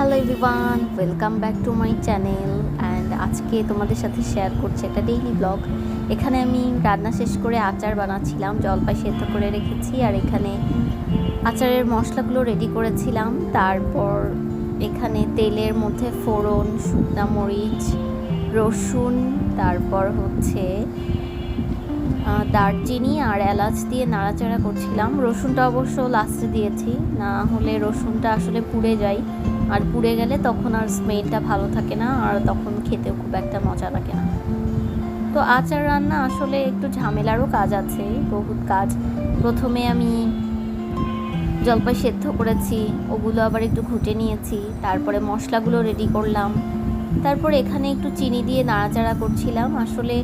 Hello everyone, welcome back to my channel. And আজকে তোমাদের সাথে শেয়ার করছি একটা ডেইলি ব্লগ এখানে আমি রান্না শেষ করে আচার বানাচ্ছিলাম, জলপাই সেদ্ধ করে রেখেছি। আর এখানে আচারের মশলাগুলো রেডি করেছিলাম। তারপর এখানে তেলের মধ্যে ফোড়ন, শুকনা মরিচ, রসুন, তারপর হচ্ছে দারচিনি আর এলাচ দিয়ে নাড়াচাড়া করছিলাম। রসুনটা অবশ্য লাস্টে দিয়েছি। না হলে রসুনটা আসলে পুড়ে যায়। আর পুড়ে গেলে তখন আর স্মেলটা ভালো থাকে না, আর তখন খেতেও খুব একটা মজা লাগে না। তো আচার রান্না আসলে একটু ঝামেলারও কাজ আছে, বহুত কাজ। প্রথমে আমি জলপাই সেদ্ধ করেছি, ওগুলো আবার একটু ঘুটে নিয়েছি, তারপরে মশলাগুলো রেডি করলাম। তারপর এখানে একটু চিনি দিয়ে নাড়াচাড়া করছিলাম। আসলে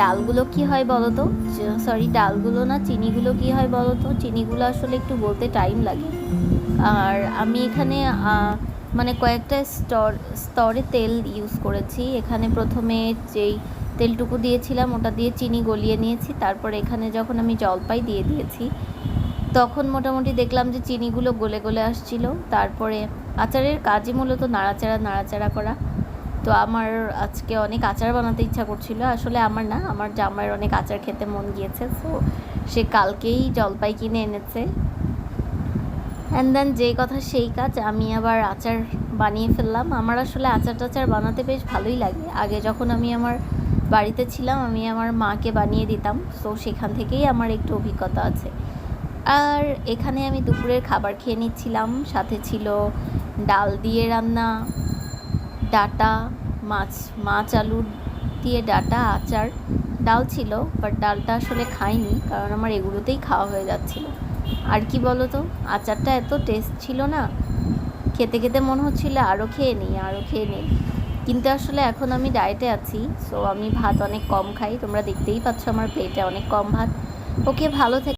ডালগুলো কি হয় বলো তো সরি ডালগুলো না, চিনিগুলো কি হয় বলো তো চিনিগুলো আসলে একটু বলতে টাইম লাগে। আর আমি এখানে মানে কয়েকটা স্তর স্তরে তেল ইউজ করেছি। এখানে প্রথমে যেই তেলটুকু দিয়েছিলাম, ওটা দিয়ে চিনি গলিয়ে নিয়েছি। তারপর এখানে যখন আমি জলপাই দিয়ে দিয়েছি, তখন মোটামুটি দেখলাম যে চিনিগুলো গলে গলে আসছিল। তারপরে আচারের কাজই মূলত নাড়াচাড়া নাড়াচাড়া করা। তো আমার আজকে অনেক আচার বানাতে ইচ্ছা করছিল। আসলে আমার না, আমার জামাইয়ের অনেক আচার খেতে মন গিয়েছে, তো সে কালকেই জলপাই কিনে এনেছে। অ্যান্ড দেন যে কথা সেই কাজ, আমি আবার আচার বানিয়ে ফেললাম। আমার আসলে আচার টাচার বানাতে বেশ ভালোই লাগে। আগে যখন আমি আমার বাড়িতে ছিলাম, আমি আমার মাকে বানিয়ে দিতাম, তো সেখান থেকেই আমার একটু অভিজ্ঞতা আছে। আর এখানে আমি দুপুরের খাবার খেয়ে নিচ্ছিলাম। সাথে ছিল ডাল দিয়ে রান্না ডাটা, মাছ মাছ আলু দিয়ে ডাটা, আচার, ডাল ছিল বাট ডালটা আসলে খাইনি, কারণ আমার এগুলোতেই খাওয়া হয়ে যাচ্ছিল। আর কি বলো তো আচারটা এত টেস্ট ছিল না, খেতে খেতে মনে হচ্ছিল আরও খেয়ে নিই আরও খেয়ে নিই। কিন্তু আসলে এখন আমি ডায়েটে আছি সো আমি ভাত অনেক কম খাই, তোমরা দেখতেই পাচ্ছ আমার প্লেটে অনেক কম ভাত। ওকে, ভালো থেকে।